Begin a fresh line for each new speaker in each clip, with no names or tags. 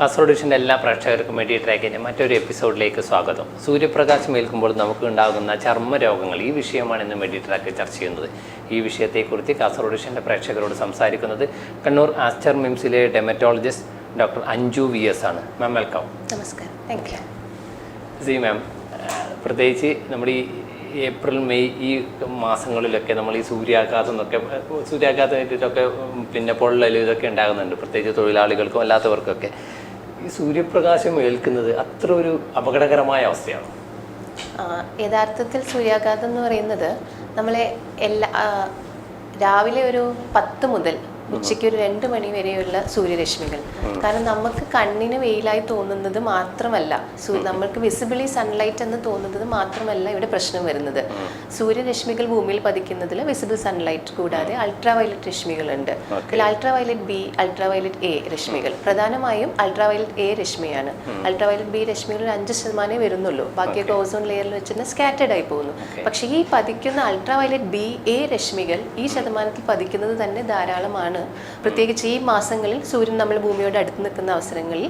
കാസർഗോഡ് ഡിവിഷന്റെ എല്ലാ പ്രേക്ഷകർക്കും വേണ്ടി ട്രാക്കിന്റെ മറ്റൊരു എപ്പിസോഡിലേക്ക് സ്വാഗതം. സൂര്യപ്രകാശം ഏൽക്കുമ്പോൾ നമുക്ക് ഉണ്ടാകുന്ന ചർമ്മ രോഗങ്ങൾ ഈ വിഷയമാണ് ഇന്ന് വേണ്ടി ട്രാക്ക് ചർച്ച ചെയ്യുന്നത്. ഈ വിഷയത്തെക്കുറിച്ച് കാസർഗോഡ് ഡിവിഷന്റെ പ്രേക്ഷകരോട് സംസാരിക്കുന്നത് Kannur Aster മിംസിലെ dermatologist doctor Anju V S ആണ്. മാം വെൽക്കം
നമസ്കാരം. താങ്ക് യു
സി മാം പ്രത്യേകിച്ച് നമ്മുടെ ഈ ഏപ്രിൽ മെയ് ഈ മാസങ്ങളിലൊക്കെ നമ്മൾ ഈ സൂര്യാഘാതം എന്നൊക്കെ സൂര്യാഘാതം ഏറ്റിട്ടൊക്കെ ഉം, പിന്നെ പൊള്ളൽ ഇതൊക്കെ ഉണ്ടാകുന്നുണ്ട്. പ്രത്യേകിച്ച് തൊഴിലാളികൾക്കും അല്ലാത്തവർക്കൊക്കെ. ഈ സൂര്യപ്രകാശം ഏൽക്കുന്നത് അത്ര ഒരു അപകടകരമായ അവസ്ഥയാണ്.
യഥാർത്ഥത്തിൽ സൂര്യാഘാതം എന്ന് പറയുന്നത് നമ്മളെ എല്ലാ രാവിലെ ഒരു പത്ത് മുതൽ ഉച്ചയ്ക്ക് ഒരു രണ്ട് മണി വരെയുള്ള സൂര്യരശ്മികൾ. കാരണം നമുക്ക് കണ്ണിന് വെയിലായി തോന്നുന്നത് മാത്രമല്ല നമ്മൾക്ക് വിസിബിളി സൺലൈറ്റ് എന്ന് തോന്നുന്നത് മാത്രമല്ല ഇവിടെ പ്രശ്നം വരുന്നത്. സൂര്യരശ്മികൾ ഭൂമിയിൽ പതിക്കുന്നതിൽ വിസിബിൾ സൺലൈറ്റ് കൂടാതെ അൾട്രാ വയലറ്റ് രശ്മികളുണ്ട്. ഇതിൽ ultra violet B ultra violet A രശ്മികൾ പ്രധാനമായും അൾട്രാ വയലറ്റ് എ രശ്മിയാണ്. അൾട്രാ വയലറ്റ് ബി രശ്മികൾ ഒരു അഞ്ച് ശതമാനമേ വരുന്നുള്ളൂ. ബാക്കിയൊക്കെ ഓസോൺ ലെയറിൽ വെച്ചിട്ട് സ്കാറ്റേഡ് ആയി പോകുന്നു. പക്ഷേ ഈ പതിക്കുന്ന അൾട്രാ വയലറ്റ് ബി എ രശ്മികൾ ഈ ശതമാനത്തിൽ പതിക്കുന്നത് തന്നെ ധാരാളമാണ്. പ്രത്യേകിച്ച് ഈ മാസങ്ങളിൽ സൂര്യൻ നമ്മൾ ഭൂമിയോട് അടുത്ത് നിൽക്കുന്ന അവസരങ്ങളിൽ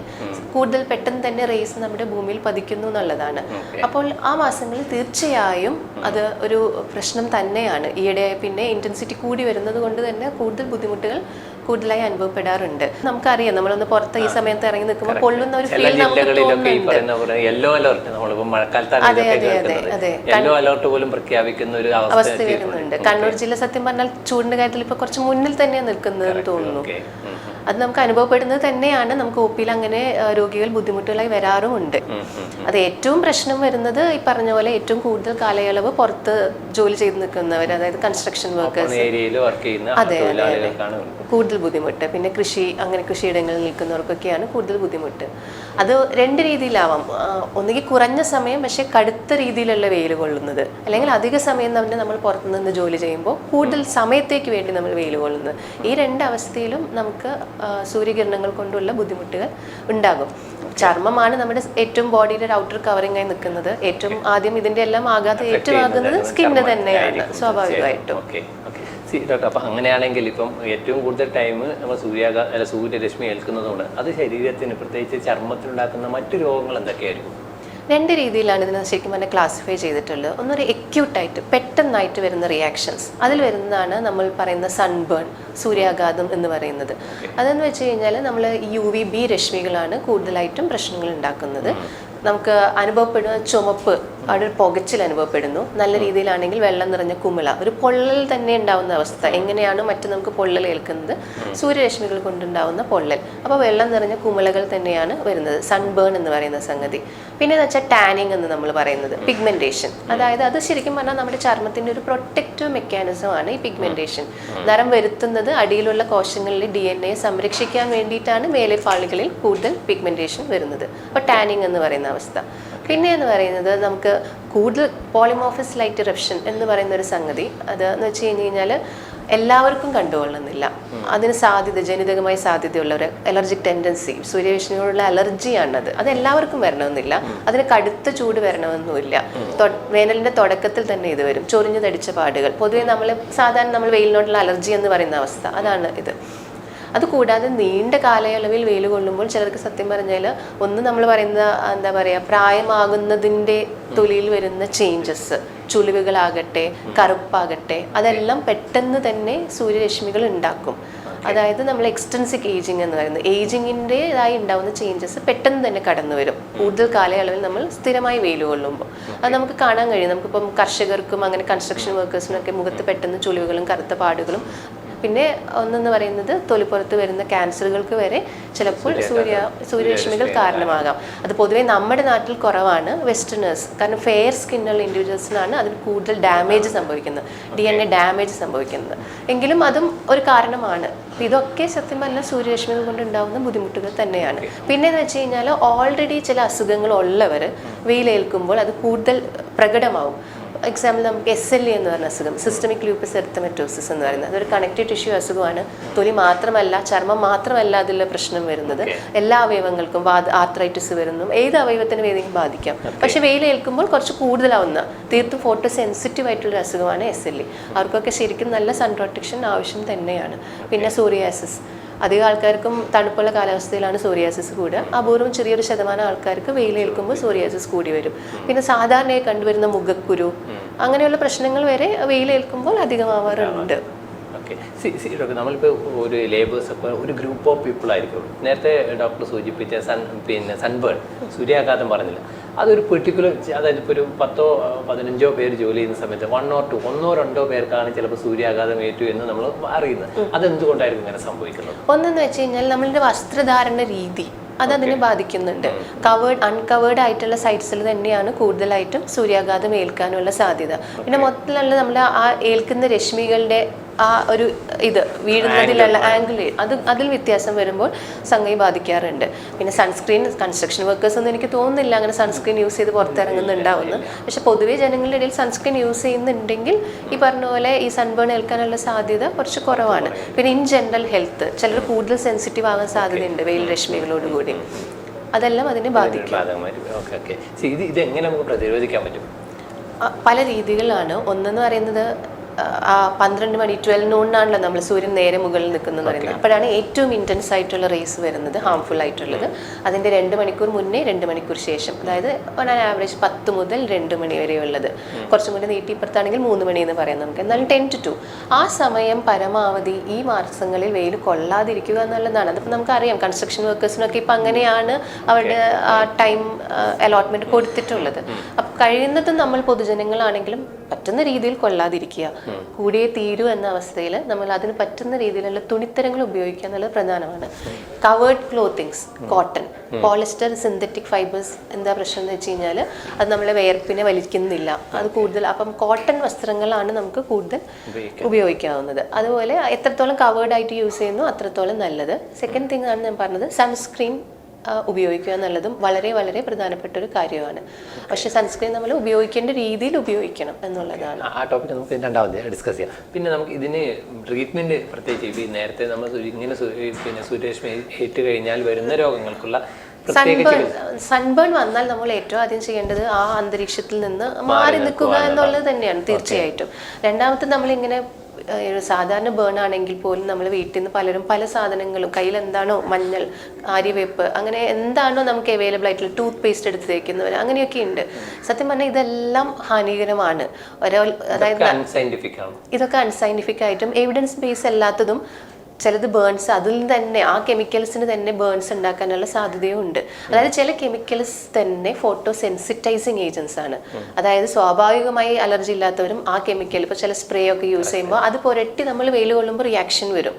കൂടുതൽ പെട്ടെന്ന് തന്നെ റേസ് നമ്മുടെ ഭൂമിയിൽ പതിക്കുന്നു എന്നുള്ളതാണ്. അപ്പോൾ ആ മാസങ്ങളിൽ തീർച്ചയായും അത് ഒരു പ്രശ്നം തന്നെയാണ്. ഈയിടെ പിന്നെ ഇന്റൻസിറ്റി കൂടി വരുന്നത് കൊണ്ട് തന്നെ കൂടുതൽ ബുദ്ധിമുട്ടുകൾ കൂടുതലായി അനുഭവപ്പെടാറുണ്ട്. നമുക്കറിയാം നമ്മളൊന്ന് പുറത്ത് ഈ സമയത്ത് ഇറങ്ങി നിൽക്കുമ്പോൾ പൊള്ളുന്ന ഒരു ഫീൽ നമുക്ക് തോന്നുന്നുണ്ട്.
യെല്ലോ അലർട്ട് നമ്മളിപ്പോൾ മഴക്കാലത്താണ്. യെല്ലോ അലർട്ട് പോലും പ്രഖ്യാപിക്കുന്ന ഒരു അവസ്ഥ
വരുന്നുണ്ട്. കണ്ണൂർ ജില്ല സത്യം പറഞ്ഞാൽ ചൂടിന്റെ കാര്യത്തിൽ ഇപ്പൊ കുറച്ച് മുന്നിൽ തന്നെയാണ് നിൽക്കുന്നതെന്ന് തോന്നുന്നു. അത് നമുക്ക് അനുഭവപ്പെടുന്നത് തന്നെയാണ്. നമുക്ക് ഒ പിയിൽ അങ്ങനെ രോഗികൾ ബുദ്ധിമുട്ടുകളായി വരാറുമുണ്ട്. അത് ഏറ്റവും പ്രശ്നം വരുന്നത് ഈ പറഞ്ഞ പോലെ ഏറ്റവും കൂടുതൽ കാലയളവ് പുറത്ത് ജോലി ചെയ്ത് നിൽക്കുന്നവർ അതായത് കൺസ്ട്രക്ഷൻ വർക്കേഴ്സ്
അതെ
കൂടുതൽ ബുദ്ധിമുട്ട്. പിന്നെ കൃഷി അങ്ങനെ കൃഷിയിടങ്ങളിൽ നിൽക്കുന്നവർക്കൊക്കെയാണ് കൂടുതൽ ബുദ്ധിമുട്ട്. അത് രണ്ട് രീതിയിലാവാം. ഒന്നുകിൽ കുറഞ്ഞ സമയം പക്ഷേ കടുത്ത രീതിയിലുള്ള വെയിൽ കൊള്ളുന്നത്. അല്ലെങ്കിൽ അധിക സമയം തന്നെ നമ്മൾ പുറത്തുനിന്ന് ജോലി ചെയ്യുമ്പോൾ കൂടുതൽ സമയത്തേക്ക് വേണ്ടി നമ്മൾ വെയിൽ കൊള്ളുന്നത്. ഈ രണ്ട് അവസ്ഥയിലും നമുക്ക് സൂര്യകിരണങ്ങൾ കൊണ്ടുള്ള ബുദ്ധിമുട്ടുകൾ ഉണ്ടാകും. ചർമ്മമാണ് നമ്മുടെ ഏറ്റവും ബോഡിയുടെ ഒരു ഔട്ടർ കവറിംഗ് ആയി നിൽക്കുന്നത്. ഏറ്റവും ആദ്യം ഇതിന്റെ എല്ലാം ആഘാതം ഏറ്റുവാകുന്നത് സ്കിന്ന് തന്നെയാണ് സ്വാഭാവികമായിട്ടും.
ഡോക്ടർ അപ്പം അങ്ങനെയാണെങ്കിൽ ഇപ്പം ഏറ്റവും കൂടുതൽ ടൈം നമ്മൾ സൂര്യാഘാ അല്ല സൂര്യരശ്മി ഏൽക്കുന്നതുകൊണ്ട് അത് ശരീരത്തിന് പ്രത്യേകിച്ച് ചർമ്മത്തിനുണ്ടാക്കുന്ന മറ്റു രോഗങ്ങൾ എന്തൊക്കെയായിരിക്കും?
രണ്ട് രീതിയിലാണ് ഇതിനെ ശരിക്കും പറഞ്ഞാൽ ക്ലാസിഫൈ ചെയ്തിട്ടുള്ളത്. ഒന്നൊരു acute-ആയിട്ട് പെട്ടെന്നായിട്ട് വരുന്ന റിയാക്ഷൻസ് അതിൽ വരുന്നതാണ് നമ്മൾ പറയുന്ന സൺബേൺ സൂര്യാഘാതം എന്ന് പറയുന്നത്. അതെന്ന് വെച്ച് കഴിഞ്ഞാൽ നമ്മൾ യു വി ബി രശ്മികളാണ് കൂടുതലായിട്ടും പ്രശ്നങ്ങൾ ഉണ്ടാക്കുന്നത്. നമുക്ക് അനുഭവപ്പെടുന്ന ചുമപ്പ് അവിടെ ഒരു പുകച്ചിൽ അനുഭവപ്പെടുന്നു. നല്ല രീതിയിലാണെങ്കിൽ വെള്ളം നിറഞ്ഞ കുമിള. ഒരു പൊള്ളൽ തന്നെ ഉണ്ടാവുന്ന അവസ്ഥ. എങ്ങനെയാണ് മറ്റു നമുക്ക് പൊള്ളൽ ഏൽക്കുന്നത്? സൂര്യരശ്മികൾ കൊണ്ടുണ്ടാവുന്ന പൊള്ളൽ. അപ്പോൾ വെള്ളം നിറഞ്ഞ കുമിളകൾ തന്നെയാണ് വരുന്നത്. സൺബേൺ എന്ന് പറയുന്ന സംഗതി. പിന്നെ എന്ന് വെച്ചാൽ ടാനിങ് എന്ന് നമ്മൾ പറയുന്നത്. പിഗ്മെന്റേഷൻ അതായത് അത് ശരിക്കും പറഞ്ഞാൽ നമ്മുടെ ചർമ്മത്തിന്റെ ഒരു പ്രൊട്ടക്റ്റീവ് മെക്കാനിസം ആണ് ഈ പിഗ്മെന്റേഷൻ നിറം വരുത്തുന്നത് അടിയിലുള്ള കോശങ്ങളിലെ ഡി എൻ എ സംരക്ഷിക്കാൻ വേണ്ടിയിട്ടാണ് മേലെ പാളികളിൽ കൂടുതൽ പിഗ്മെന്റേഷൻ വരുന്നത്. അപ്പോൾ ടാനിങ് എന്ന് പറയുന്ന അവസ്ഥ. പിന്നെ എന്ന് പറയുന്നത് നമുക്ക് കൂടുതൽ പോളിമോഫിസ് ലൈറ്റ് ഇറപ്ഷൻ എന്ന് പറയുന്ന ഒരു സംഗതി. അത് എന്ന് വെച്ച് കഴിഞ്ഞ് കഴിഞ്ഞാൽ എല്ലാവർക്കും കണ്ടുകൊള്ളുന്നില്ല അതിന് സാധ്യത ജനിതകമായ സാധ്യതയുള്ള ഒരു അലർജിക് ടെൻഡൻസി സൂര്യരശ്മിയോടുള്ള അലർജിയാണത് അത് എല്ലാവർക്കും വരണമെന്നില്ല. അതിന് കടുത്ത ചൂട് വരണമെന്നുമില്ല. വേനലിന്റെ തുടക്കത്തിൽ തന്നെ ഇത് വരും. ചൊറിഞ്ഞു തടിച്ച പാടുകൾ. പൊതുവെ നമ്മൾ സാധാരണ നമ്മൾ വെയിലിനോടുള്ള അലർജി എന്ന് പറയുന്ന അവസ്ഥ. അതാണ് ഇത്. അതുകൂടാതെ നീണ്ട കാലയളവിൽ വെയിൽ കൊള്ളുമ്പോൾ ചിലർക്ക് സത്യം പറഞ്ഞാൽ ഒന്ന് നമ്മൾ പറയുന്ന എന്താ പറയുക പ്രായമാകുന്നതിന്റെ തൊലിയിൽ വരുന്ന ചേഞ്ചസ് ചുളിവുകളാകട്ടെ കറുപ്പാകട്ടെ അതെല്ലാം പെട്ടെന്ന് തന്നെ സൂര്യരശ്മികൾ ഉണ്ടാക്കും. അതായത് നമ്മൾ എക്സ്റ്റൻസിക് ഏജിങ് എന്ന് പറയുന്നത്. ഏജിങ്ങിന്റെതായി ഉണ്ടാകുന്ന ചേഞ്ചസ് പെട്ടെന്ന് തന്നെ കടന്നു വരും. കൂടുതൽ കാലയളവിൽ നമ്മൾ സ്ഥിരമായി വെയിൽ കൊള്ളുമ്പോൾ. അത് നമുക്ക് കാണാൻ കഴിയും. നമുക്കിപ്പം കർഷകർക്കും അങ്ങനെ കൺസ്ട്രക്ഷൻ വർക്കേഴ്സിനൊക്കെ മുഖത്ത് പെട്ടെന്ന് ചുളിവുകളും കറുത്ത പാടുകളും പിന്നെ ഒന്നെന്ന് പറയുന്നത് തൊലിപ്പുറത്ത് വരുന്ന ക്യാൻസറുകൾക്ക് വരെ ചിലപ്പോൾ സൂര്യ സൂര്യരശ്മികൾ കാരണമാകാം. അത് പൊതുവേ നമ്മുടെ നാട്ടിൽ കുറവാണ് വെസ്റ്റേണേഴ്സ്. കാരണം ഫെയർ സ്കിന്നുള്ള ഇൻഡിവിജ്വൽസിനാണ് അതിന് കൂടുതൽ ഡാമേജ് സംഭവിക്കുന്നത്. ഡി എൻ എ ഡാമേജ് സംഭവിക്കുന്നത്. എങ്കിലും അതും ഒരു കാരണമാണ്. ഇതൊക്കെ സത്യം പറഞ്ഞാൽ സൂര്യരശ്മികൾ കൊണ്ട് ഉണ്ടാകുന്ന ബുദ്ധിമുട്ടുകൾ തന്നെയാണ്. പിന്നെ എന്ന് വെച്ച് കഴിഞ്ഞാൽ ഓൾറെഡി ചില അസുഖങ്ങൾ ഉള്ളവർ വെയിലേൽക്കുമ്പോൾ അത് കൂടുതൽ പ്രകടമാവും. എക്സാമ്പിൾ നമുക്ക് എസ് എൽ ഇ എന്ന് പറഞ്ഞ അസുഖം സിസ്റ്റമിക് ലൂപ്പസ് എർത്തമെറ്റോസിസ് എന്ന് പറയുന്നത്. അതൊരു കണക്റ്റീവ് ടിഷ്യൂ അസുഖമാണ്. തൊലി മാത്രമല്ല ചർമ്മം മാത്രമല്ല അതിലുള്ള പ്രശ്നം വരുന്നത്. എല്ലാ അവയവങ്ങൾക്കും ആർത്രൈറ്റിസ് വരുന്നു. ഏത് അവയവത്തിന് ഏതെങ്കിലും ബാധിക്കാം. പക്ഷെ വെയിലേൽക്കുമ്പോൾ കുറച്ച് കൂടുതലാവുന്ന തീർത്തും ഫോട്ടോ സെൻസിറ്റീവ് ആയിട്ടുള്ള അസുഖമാണ് എസ് എൽ ഇ അവർക്കൊക്കെ ശരിക്കും നല്ല സൺ പ്രൊട്ടക്ഷൻ ആവശ്യം തന്നെയാണ്. പിന്നെ സോറിയാസിസ് അധികം ആൾക്കാർക്കും തണുപ്പുള്ള കാലാവസ്ഥയിലാണ് സോറിയാസിസ് കൂടുക. അപൂർവം ചെറിയൊരു ശതമാനം ആൾക്കാർക്ക് വെയിലേൽക്കുമ്പോൾ സോറിയാസിസ് കൂടി വരും. പിന്നെ സാധാരണയായി കണ്ടുവരുന്ന മുഖക്കുരു അങ്ങനെയുള്ള പ്രശ്നങ്ങൾ വരെ വെയിലേൽക്കുമ്പോൾ അധികമാവാറുണ്ട്.
ഓക്കെ. സി സി ഡോക്ടർ നമ്മളിപ്പോൾ ഒരു ലേബേഴ്സ് ഒക്കെ ഒരു ഗ്രൂപ്പ് ഓഫ് പീപ്പിൾ ആയിരിക്കും. നേരത്തെ ഡോക്ടർ സൂചിപ്പിച്ച സൺ പിന്നെ സൺബേൺ സൂര്യാഘാതം പറഞ്ഞില്ല. അതൊരു പെർട്ടിക്കുലർ അതായത് ഇപ്പോൾ ഒരു പത്തോ പതിനഞ്ചോ പേര് ജോലി ചെയ്യുന്ന സമയത്ത് വൺ ഓർ ടു ഒന്നോ രണ്ടോ പേർക്കാണ് ചിലപ്പോൾ സൂര്യാഘാതം ഏറ്റു എന്ന് നമ്മൾ അറിയുന്നത്. അതെന്തുകൊണ്ടായിരിക്കും ഇങ്ങനെ സംഭവിക്കുന്നത്?
ഒന്നെന്ന് വെച്ച് കഴിഞ്ഞാൽ നമ്മളുടെ വസ്ത്രധാരണ രീതി അത് അതിനെ ബാധിക്കുന്നുണ്ട്. കവേർഡ് അൺകവേർഡ് ആയിട്ടുള്ള സൈറ്റ്സിൽ തന്നെയാണ് കൂടുതലായിട്ടും സൂര്യാഘാതം ഏൽക്കാനുള്ള സാധ്യത. പിന്നെ മൊത്തത്തിലുള്ള നമ്മൾ ആ ഏൽക്കുന്ന രശ്മികളുടെ ആ ഒരു ഇത് വീഴുന്നതിലുള്ള ആംഗിൾ അത് അതിൽ വ്യത്യാസം വരുമ്പോൾ സംഗതി ബാധിക്കാറുണ്ട്. പിന്നെ സൺസ്ക്രീൻ കൺസ്ട്രക്ഷൻ വർക്കേഴ്സ് ഒന്നും എനിക്ക് തോന്നുന്നില്ല അങ്ങനെ സൺസ്ക്രീൻ യൂസ് ചെയ്ത് പുറത്തിറങ്ങുന്നുണ്ടാവുന്നു പക്ഷെ പൊതുവേ ജനങ്ങളുടെ ഇടയിൽ സൺസ്ക്രീൻ യൂസ് ചെയ്യുന്നുണ്ടെങ്കിൽ ഈ പറഞ്ഞ പോലെ ഈ സൺബേൺ ഏൽക്കാനുള്ള സാധ്യത കുറച്ച് കുറവാണ്. പിന്നെ ഇൻ ജനറൽ ഹെൽത്ത് ചിലർ കൂടുതൽ സെൻസിറ്റീവ് ആകാൻ സാധ്യതയുണ്ട് വെയിൽ രശ്മികളോടുകൂടി അതെല്ലാം അതിനെ ബാധിക്കും.
ഇത് നമുക്ക് പ്രതിരോധിക്കാൻ പറ്റും?
പല രീതികളാണ്. ഒന്നെന്ന് പറയുന്നത് ആ, പന്ത്രണ്ട് മണി ട്വൽവ് നൂണിനാണല്ലോ നമ്മൾ സൂര്യൻ നേരെ മുകളിൽ നിൽക്കുന്നത് പറയുന്നത്. അപ്പോഴാണ് ഏറ്റവും ഇന്റൻസ് ആയിട്ടുള്ള റേസ് വരുന്നത് ഹാംഫുൾ ആയിട്ടുള്ളത്. അതിന്റെ രണ്ട് മണിക്കൂർ മുന്നേ രണ്ട് മണിക്കൂർ ശേഷം. അതായത് ഓൺ ആവറേജ് പത്ത് മുതൽ രണ്ട് മണി വരെ ഉള്ളത്. കുറച്ചും കൂടി നീട്ടി ഇപ്പുറത്താണെങ്കിൽ മൂന്ന് മണി എന്ന് പറയാം നമുക്ക്. എന്നാലും ടെൻ ടു ടു ആ സമയം പരമാവധി ഈ മാസങ്ങളിൽ വെയിൽ കൊള്ളാതിരിക്കുക എന്നുള്ളതാണ്. അതിപ്പോൾ നമുക്കറിയാം കൺസ്ട്രക്ഷൻ വർക്കേഴ്സിനൊക്കെ ഇപ്പം അങ്ങനെയാണ് അവരുടെ ആ ടൈം അലോട്ട്മെന്റ് കൊടുത്തിട്ടുള്ളത്. അപ്പം കഴിയുന്നതും നമ്മൾ പൊതുജനങ്ങളാണെങ്കിലും പറ്റുന്ന രീതിയിൽ കൊള്ളാതിരിക്കുക. കൂടിയേ തീരൂ എന്ന അവസ്ഥയിൽ നമ്മൾ അതിന് പറ്റുന്ന രീതിയിലുള്ള തുണിത്തരങ്ങൾ ഉപയോഗിക്കുക എന്നുള്ളത് പ്രധാനമാണ്. Covered clothings cotton. Polyester synthetic fibres എന്താ പ്രശ്നം എന്ന് വെച്ച് കഴിഞ്ഞാൽ അത് നമ്മളെ വേർപ്പിനെ വലിക്കുന്നില്ല. അത് കൂടുതൽ അപ്പം കോട്ടൺ വസ്ത്രങ്ങളാണ് നമുക്ക് കൂടുതൽ ഉപയോഗിക്കാവുന്നത്. അതുപോലെ എത്രത്തോളം കവേർഡ് ആയിട്ട് യൂസ് ചെയ്യുന്നു അത്രത്തോളം നല്ലത്. സെക്കൻഡ് തിങ് ആണ് ഞാൻ പറഞ്ഞത് സൺസ്ക്രീൻ ഉപയോഗിക്കുക എന്നുള്ളതും വളരെ വളരെ പ്രധാനപ്പെട്ട ഒരു കാര്യമാണ്. പക്ഷെ സൺസ്ക്രീൻ നമ്മൾ ഉപയോഗിക്കേണ്ട രീതിയിൽ ഉപയോഗിക്കണം എന്നുള്ളതാണ്.
ആ ടോപ്പിക് നമുക്ക് രണ്ടാമത് ഡിസ്കസ് ചെയ്യാം. പിന്നെ നമുക്ക് ഇതിന് ട്രീറ്റ്മെന്റ് പ്രത്യേകിച്ച് നേരത്തെ നമ്മൾ ഇങ്ങനെ പിന്നെ സൂര്യരശ്മി ഏറ്റ് കഴിഞ്ഞാൽ വരുന്ന രോഗങ്ങൾക്കുള്ള
സൺബേൺ സൺബേൺ വന്നാൽ നമ്മൾ ഏറ്റവും ആദ്യം ചെയ്യേണ്ടത് ആ അന്തരീക്ഷത്തിൽ നിന്ന് മാറി നിൽക്കുക എന്നുള്ളത് തന്നെയാണ് തീർച്ചയായിട്ടും. രണ്ടാമത്തെ നമ്മളിങ്ങനെ സാധാരണ ബേൺ ആണെങ്കിൽ പോലും നമ്മൾ വീട്ടിൽ നിന്ന് പലരും പല സാധനങ്ങളും കയ്യിൽ എന്താണോ മഞ്ഞൾ ആര്യവേപ്പ് അങ്ങനെ എന്താണോ നമുക്ക് അവൈലബിൾ ആയിട്ടുള്ള ടൂത്ത് പേസ്റ്റ് എടുത്ത് തേക്കുന്നവർ അങ്ങനെയൊക്കെ ഉണ്ട്. സത്യം പറഞ്ഞാൽ ഇതെല്ലാം ഹാനികരമാണ്. ഒരാൾ അതായത് ഇതൊക്കെ അൺസൈന്റിഫിക് ആയിട്ടും എവിഡൻസ് ബേസ് അല്ലാത്തതും ചിലത് ബേൺസ് അതിൽ തന്നെ ആ കെമിക്കൽസിന് തന്നെ ബേൺസ് ഉണ്ടാക്കാനുള്ള സാധ്യതയും ഉണ്ട് അതായത് ചില കെമിക്കൽസ് തന്നെ ഫോട്ടോ സെൻസിറ്റൈസിങ് ഏജൻസ് ആണ്. അതായത് സ്വാഭാവികമായി അലർജി ഇല്ലാത്തവരും ആ കെമിക്കൽ ഇപ്പോൾ ചില സ്പ്രേ ഒക്കെ യൂസ് ചെയ്യുമ്പോൾ അത് പുരട്ടി നമ്മൾ വെയിൽ കൊള്ളുമ്പോൾ റിയാക്ഷൻ വരും.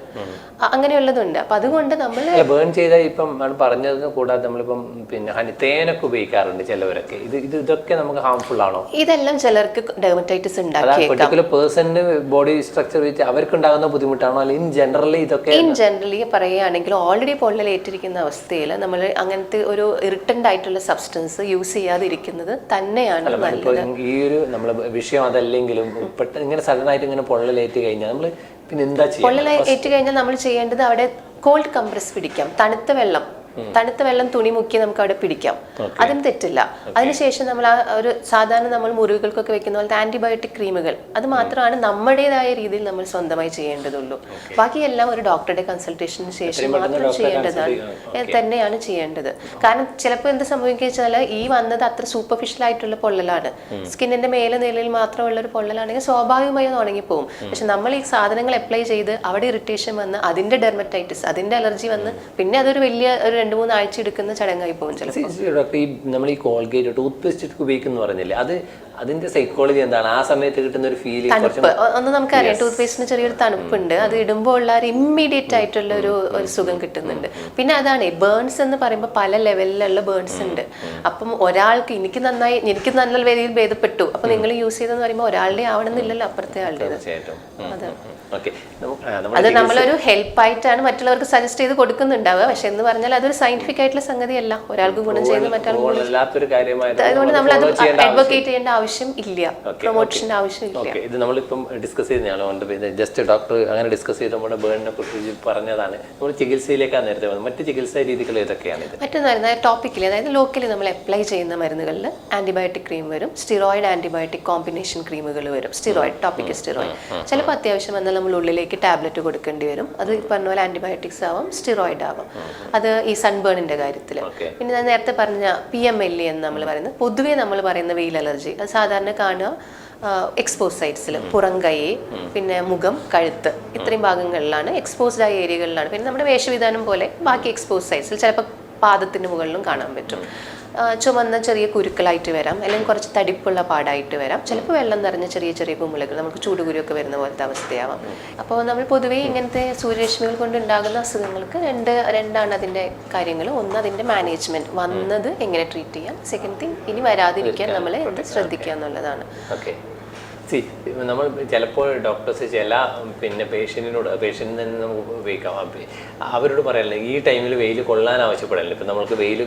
അങ്ങനെയുള്ളതുണ്ട്. അപ്പം അതുകൊണ്ട് നമ്മൾ
ബേൺ ചെയ്ത ഇപ്പം പറഞ്ഞത് കൂടാതെ നമ്മളിപ്പം പിന്നെ ഹണി തേനൊക്കെ ഉപയോഗിക്കാറുണ്ട് ചിലവരൊക്കെ. ഇത് ഇത് ഇതൊക്കെ നമുക്ക് ഹാംഫുൾ ആണോ?
ഇതെല്ലാം ചിലർക്ക് ഡെർമറ്റൈറ്റിസ്
ഉണ്ടാക്കി പേഴ്സന്റെ ബോഡി സ്ട്രക്ചർ വെച്ച് അവർക്ക് ഉണ്ടാകുന്ന ബുദ്ധിമുട്ടാണോ? അല്ലെങ്കിൽ ഇൻ ജനറലി ഇതൊക്കെ
ഇൻ ജനറലി പറയുകയാണെങ്കിൽ ഓൾറെഡി പൊള്ളലേറ്റിരിക്കുന്ന അവസ്ഥയിൽ നമ്മൾ അങ്ങനത്തെ ഒരു റിട്ടൻഡ് ആയിട്ടുള്ള സബ്സ്റ്റൻസ് യൂസ് ചെയ്യാതിരിക്കുന്നത് തന്നെയാണ് നല്ലത്.
ഈ ഒരു നമ്മൾ വിഷയം അതല്ലെങ്കിലും പെട്ടെന്ന് ഇങ്ങനെ സഡൻ ആയിട്ട് ഇങ്ങനെ പൊള്ളലേറ്റ് കഴിഞ്ഞാൽ നമ്മൾ പിന്നെ എന്താ ചെയ്യുക
പൊള്ളൽ ഏറ്റു കഴിഞ്ഞാൽ നമ്മൾ ചെയ്യേണ്ടത് അവിടെ കോൾഡ് കംപ്രസ് പിടിക്കാം തണുത്ത വെള്ളം. തണുത്ത വെള്ളം തുണി മുക്കി നമുക്ക് അവിടെ പിടിക്കാം അതിന് തെറ്റില്ല. അതിനുശേഷം നമ്മൾ ആ ഒരു സാധാരണ നമ്മൾ മുറിവുകൾക്കൊക്കെ വെക്കുന്ന പോലത്തെ ആന്റിബയോട്ടിക് ക്രീമുകൾ അത് മാത്രമാണ് നമ്മുടേതായ രീതിയിൽ നമ്മൾ സ്വന്തമായി ചെയ്യേണ്ടതുള്ളൂ. ബാക്കിയെല്ലാം ഒരു ഡോക്ടറുടെ കൺസൾട്ടേഷന് ശേഷം മാത്രം ചെയ്യേണ്ടതാണ്. തന്നെയാണ് ചെയ്യേണ്ടത്. കാരണം ചിലപ്പോൾ എന്ത് സംഭവിക്കുക ഈ വന്നത് അത്ര സൂപ്പർഫിഷ്യൽ ആയിട്ടുള്ള പൊള്ളലാണ്. സ്കിന്നിന്റെ മേലെ നിലയിൽ മാത്രമുള്ള ഒരു പൊള്ളലാണെങ്കിൽ സ്വാഭാവികമായി അത് ഉണങ്ങിപ്പോകും പക്ഷെ നമ്മൾ ഈ സാധനങ്ങൾ അപ്ലൈ ചെയ്ത് അവിടെ ഇറിറ്റേഷൻ വന്ന് അതിന്റെ ഡെർമറ്റൈറ്റിസ് അതിന്റെ അലർജി വന്ന് പിന്നെ അതൊരു വലിയ ഒരു രണ്ട് മൂന്ന് ആഴ്ച എടുക്കുന്ന ചടങ്ങായി പോകും ചിലപ്പോൾ
ഡോക്ടർ ഈ നമ്മൾ ഈ കോൾഗേറ്റ് ടൂത്ത് പേസ്റ്റ് ഉപയോഗിക്കുന്നു പറഞ്ഞില്ലേ? അത് അതിന്റെ സൈക്കോളജി എന്താണ്? ആ സമയത്ത് കിട്ടുന്ന ഒരു ഫീൽ
തണുപ്പ്. ഒന്ന് നമുക്കറിയാം. ടൂത്ത് പേസ്റ്റിന് ചെറിയൊരു തണുപ്പുണ്ട്. അത് ഇടുമ്പോൾ ഉള്ള ഒരു ഇമ്മീഡിയറ്റ് ആയിട്ടുള്ള ഒരു ഒരു സുഖം കിട്ടുന്നുണ്ട്. പിന്നെ അതാണ് ബേൺസ് എന്ന് പറയുമ്പോൾ പല ലെവലിലുള്ള ബേൺസ് ഉണ്ട്. അപ്പം ഒരാൾക്ക് എനിക്ക് നന്നായി എനിക്ക് നല്ല രീതിയിൽ ഭേദപ്പെട്ടു. അപ്പൊ നിങ്ങൾ യൂസ് ചെയ്തെന്ന് പറയുമ്പോൾ ഒരാളുടെ ആവണമെന്നില്ലല്ലോ അപ്പുറത്തെ ആളുടെ അതെ. നമ്മളൊരു ഹെൽപ്പായിട്ടാണ് മറ്റുള്ളവർക്ക് സജസ്റ്റ് ചെയ്ത് കൊടുക്കുന്നുണ്ടാവുക. പക്ഷെ എന്ന് പറഞ്ഞാൽ അതൊരു സയന്റിഫിക് ആയിട്ടുള്ള സംഗതിയല്ല. ഒരാൾക്ക് ഗുണം ചെയ്യുന്ന മറ്റാൾക്ക് അതുകൊണ്ട് നമ്മൾ അത് അഡ്വക്കേറ്റ് ചെയ്യേണ്ട ആവശ്യം ഇല്ല. പ്രൊമോഷന്റെ ആവശ്യം ഇല്ല.
ഇത് നമ്മളിപ്പം ഡിസ്കസ് ചെയ്യുന്നതാണ് അതുകൊണ്ട് ജസ്റ്റ് ഡോക്ടർ അങ്ങനെ ഡിസ്കസ് ചെയ്ത് നമ്മുടെ ബേണിനെ കുറിച്ച് പറഞ്ഞതാണ്. നമ്മൾ ചികിത്സയിലേക്കാണ് നേരത്തെ വന്നത്. മറ്റ് ചികിത്സാ രീതികൾ ഏതൊക്കെയാണ് ഇത്?
ടോപ്പിക്കിൽ പറയുന്നത് ടോപ്പിക്കലി അതായത് ലോക്കലി നമ്മൾ അപ്ലൈ ചെയ്യുന്ന മരുന്നുകളിൽ ആന്റിബയോട്ടിക് ക്രീം വരും സ്റ്റിറോയിഡ് ആന്റിബയോട്ടിക് കോമ്പിനേഷൻ ക്രീമുകൾ വരും. സ്റ്റിറോയിഡ് ടോപ്പിക് സ്റ്റിറോയിഡ് ചിലപ്പോൾ അത്യാവശ്യം വന്നാൽ നമ്മൾ ഉള്ളിലേക്ക് ടാബ്ലറ്റ് കൊടുക്കേണ്ടി വരും. അത് പറഞ്ഞ പോലെ ആന്റിബയോട്ടിക്സ് ആവാം സ്റ്റിറോയിഡ് ആവാം. അത് ഈ സൺബേണിന്റെ കാര്യത്തിൽ പിന്നെ ഞാൻ നേരത്തെ പറഞ്ഞ പി എം എൽ എന്ന് നമ്മൾ പറയുന്നത്. പൊതുവേ നമ്മൾ പറയുന്ന വെയിൽ അലർജി. അത് സാധാരണ കാണുക എക്സ്പോസ് സൈറ്റ്സിൽ പുറം കൈ പിന്നെ മുഖം കഴുത്ത് ഇത്രയും ഭാഗങ്ങളിലാണ് എക്സ്പോസ്ഡ് ആയ ഏരിയകളിലാണ്. പിന്നെ നമ്മുടെ വേഷവിധാനം പോലെ ബാക്കി എക്സ്പോസ് സൈറ്റ്സിൽ ചിലപ്പോൾ പാദത്തിന് മുകളിലും കാണാൻ പറ്റും. ചുമന്ന ചെറിയ കുരുക്കളായിട്ട് വരാം. അല്ലെങ്കിൽ കുറച്ച് തടിപ്പുള്ള പാടായിട്ട് വരാം. ചിലപ്പോൾ വെള്ളം നിറഞ്ഞ ചെറിയ ചെറിയ കുമ്പിളുകൾ നമുക്ക് ചൂടുകുരുക്കെ വരുന്ന പോലത്തെ അവസ്ഥയാവാം. അപ്പോൾ നമ്മൾ പൊതുവേ ഇങ്ങനത്തെ സൂര്യരശ്മികൾ കൊണ്ട് ഉണ്ടാകുന്ന അസുഖങ്ങൾക്ക് രണ്ട് രണ്ടാണ് അതിന്റെ കാര്യങ്ങൾ. ഒന്ന് അതിന്റെ മാനേജ്മെന്റ് വന്നത് എങ്ങനെ ട്രീറ്റ് ചെയ്യാം. സെക്കൻഡ് തിങ് ഇനി വരാതിരിക്കാൻ നമ്മൾ എന്ത് ശ്രദ്ധിക്കുക. എന്നുള്ളതാണ്.
ഓക്കെ നമ്മൾ ചിലപ്പോൾ ഡോക്ടേഴ്സ് ചില പിന്നെ പേഷ്യന്റിനോട് പേഷ്യന്റ് തന്നെ നമുക്ക് ഉപയോഗിക്കാം. അവരോട് പറയാനില്ല ഈ ടൈമിൽ വെയിൽ കൊള്ളാൻ ആവശ്യപ്പെടാനില്ല ഇപ്പം നമ്മൾക്ക് വെയിൽ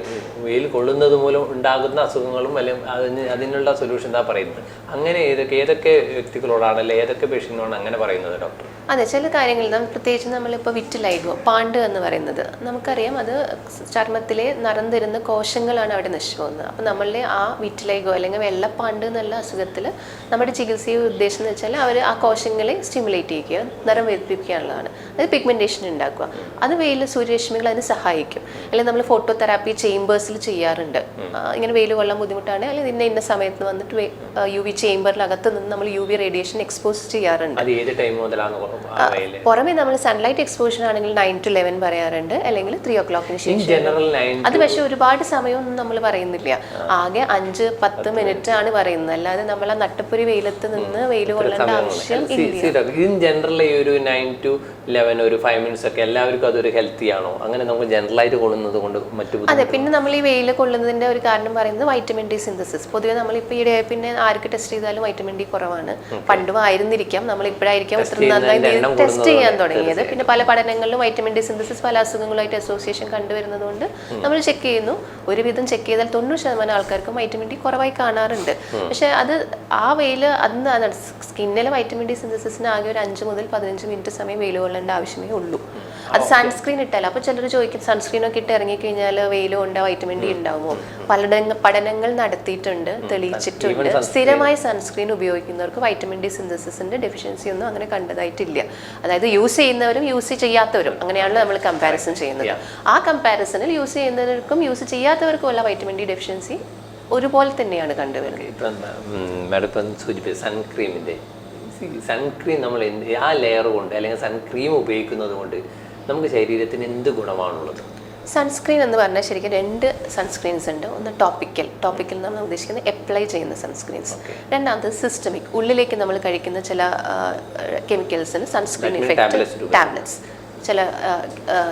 വെയിൽ കൊള്ളുന്നത് മൂലം ഉണ്ടാകുന്ന അസുഖങ്ങളും അല്ലെങ്കിൽ അതിന് അതിനുള്ള സൊല്യൂഷൻ എന്താ പറയുന്നത്. അങ്ങനെ ഏതൊക്കെ ഏതൊക്കെ വ്യക്തികളോടാണ് അല്ലെങ്കിൽ ഏതൊക്കെ പേഷ്യന്റിനോടാണ് അങ്ങനെ പറയുന്നത് ഡോക്ടർ
അതെ ചില കാര്യങ്ങളിൽ നമ്മൾ പ്രത്യേകിച്ച് നമ്മളിപ്പോൾ വിറ്റിലൈഗോ പാണ്ട് എന്ന് പറയുന്നത്. നമുക്കറിയാം അത് ചർമ്മത്തിലെ നിറം തരുന്ന കോശങ്ങളാണ് അവിടെ നശിച്ചു പോകുന്നത്. അപ്പോൾ നമ്മളുടെ ആ വിറ്റിലൈഗോ അല്ലെങ്കിൽ വെള്ളപ്പാണ്ട് എന്നുള്ള അസുഖത്തിൽ നമ്മുടെ ചികിത്സയുടെ ഉദ്ദേശം എന്ന് വെച്ചാൽ അവർ ആ കോശങ്ങളെ സ്റ്റിമുലേറ്റ് ചെയ്യുക നിറം വർദ്ധിപ്പിക്കാനുള്ളതാണ് അത് പിഗ്മെന്റേഷൻ ഉണ്ടാക്കുക അത് വെയിൽ സൂര്യരശ്മികൾ അതിന് സഹായിക്കും. അല്ലെങ്കിൽ നമ്മൾ ഫോട്ടോ തെറാപ്പി ചേംബേഴ്സിൽ ചെയ്യാറുണ്ട്. ഇങ്ങനെ വെയിൽ കൊള്ളാൻ ബുദ്ധിമുട്ടാണ്. അല്ലെങ്കിൽ ഇന്ന ഇന്ന സമയത്ത് വന്നിട്ട് യു വി ചേംബറിനകത്ത് നിന്ന് നമ്മൾ യു വി റേഡിയേഷൻ എക്സ്പോസ് ചെയ്യാറുണ്ട്. പുറമേ നമ്മൾ സൺലൈറ്റ് എക്സ്പോഷൻ ആണെങ്കിൽ നയൻ ടു ലെവൻ പറയാറുണ്ട്. അല്ലെങ്കിൽ ത്രീ ഓ ക്ലോക്കിന് ശേഷം. അത് പക്ഷെ ഒരുപാട് സമയമൊന്നും നമ്മൾ പറയുന്നില്ല. ആകെ അഞ്ച് പത്ത് മിനിറ്റ് ആണ് പറയുന്നത്. അല്ലാതെ നമ്മൾ ആ നട്ടപ്പൊരി വെയിലത്ത് നിന്ന് വെയിൽ കൊള്ളേണ്ട ആവശ്യം ഇല്ല.
ഇൻ ജനറൽ ഈ ഒരു നയൻ ടു ലെവൻ ഒരു ഫൈവ് മിനിറ്റ്സ് ഒക്കെ എല്ലാവർക്കും അതൊരു ഹെൽത്തി ആണോ? അങ്ങനെ നമുക്ക് ജനറലായിട്ട് കൊള്ളുന്നത് കൊണ്ട് മറ്റു
അതെ പിന്നെ നമ്മൾ ഈ വെയിൽ കൊള്ളുന്നതിന്റെ ഒരു കാരണം പറയുന്നത് വൈറ്റമിൻ ഡി സിന്തസിസ് പൊതുവെ നമ്മൾ ഇപ്പോൾ ഈ പിന്നെ ആർക്ക് ടെസ്റ്റ് ചെയ്താലും വൈറ്റമിൻ ഡി കുറവാണ്. പണ്ടും ആയിരുന്നിരിക്കാം. നമ്മൾ ഇപ്പോഴായിരിക്കാം ഇത്ര നന്നായി ടെസ്റ്റ് ചെയ്യാൻ തുടങ്ങിയത്. പിന്നെ പല പഠനങ്ങളിലും വൈറ്റമിൻ ഡി സിന്തസിസ് പല അസുഖങ്ങളുമായിട്ട് അസോസിയേഷൻ കണ്ടുവരുന്നത് കൊണ്ട് നമ്മൾ ചെക്ക് ചെയ്യുന്നു. ഒരുവിധം ചെക്ക് ചെയ്താൽ തൊണ്ണൂറ് ശതമാനം ആൾക്കാർക്കും വൈറ്റമിൻ ഡി കുറവായി കാണാറുണ്ട്. പക്ഷേ അത് ആ വെയിൽ അന്ന് സ്കിന്നിലെ വൈറ്റമിൻ ഡി സിന്തസിസിന് ആകെ ഒരു അഞ്ച് മുതൽ പതിനഞ്ച് മിനിറ്റ് സമയം വെയിൽ കൊള്ളേണ്ട ആവശ്യമേ ഉള്ളൂ. അത് സൺസ്ക്രീൻ ഇട്ടല്ല. അപ്പോൾ ചിലർ ചോദിക്കും സൺസ്ക്രീൻ ഒക്കെ ഇട്ട് ഇറങ്ങിക്കഴിഞ്ഞാൽ വെയിലും ഉണ്ട് വൈറ്റമിൻ ഡി ഉണ്ടാവുമോ? പല പഠനങ്ങൾ നടത്തിയിട്ടുണ്ട് തെളിയിച്ചിട്ടുണ്ട്. സ്ഥിരമായി സൺസ്ക്രീൻ ഉപയോഗിക്കുന്നവർക്ക് വൈറ്റമിൻ ഡി സിന്തസിസിന്റെ ഡെഫിഷ്യൻസി ഒന്നും അങ്ങനെ കണ്ടതായിട്ടില്ല. അതായത് യൂസ് ചെയ്യുന്നവരും യൂസ് ചെയ്യാത്തവരും അങ്ങനെയാണല്ലോ നമ്മൾ കമ്പാരിസൺ ചെയ്യുന്നത്. ആ കമ്പാരിസണിൽ യൂസ് ചെയ്യുന്നവർക്കും യൂസ് ചെയ്യാത്തവർക്കും ഉള്ള വൈറ്റമിൻ ഡി ഡെഫിഷ്യൻസി ഒരുപോലെ തന്നെയാണ് കണ്ടുവരുന്നത്.
ഇപ്പം മാഡം ഇപ്പം സൂചിപ്പിച്ചത് സൺക്രീമിന്റെ സൺക്രീം നമ്മൾ എന്ത് ആ ലെയർ കൊണ്ട് അല്ലെങ്കിൽ സൺക്രീം ഉപയോഗിക്കുന്നത് കൊണ്ട് നമുക്ക് ശരീരത്തിന് എന്ത് ഗുണമാണുള്ളത്?
സൺസ്ക്രീൻ എന്ന് പറഞ്ഞാൽ ശരിക്കും രണ്ട് സൺസ്ക്രീൻസ് ഉണ്ട്. ഒന്ന് ടോപ്പിക്കൽ ടോപ്പിക്കൽ എന്ന് നമ്മൾ ഉദ്ദേശിക്കുന്നത് അപ്ലൈ ചെയ്യുന്ന സൺസ്ക്രീൻസ്. രണ്ടാമത് സിസ്റ്റമിക് ഉള്ളിലേക്ക് നമ്മൾ കഴിക്കുന്ന ചില കെമിക്കൽസിന് സൺസ്ക്രീൻ ഇഫക്റ്റ് ടാബ്ലറ്റ്സ് ചില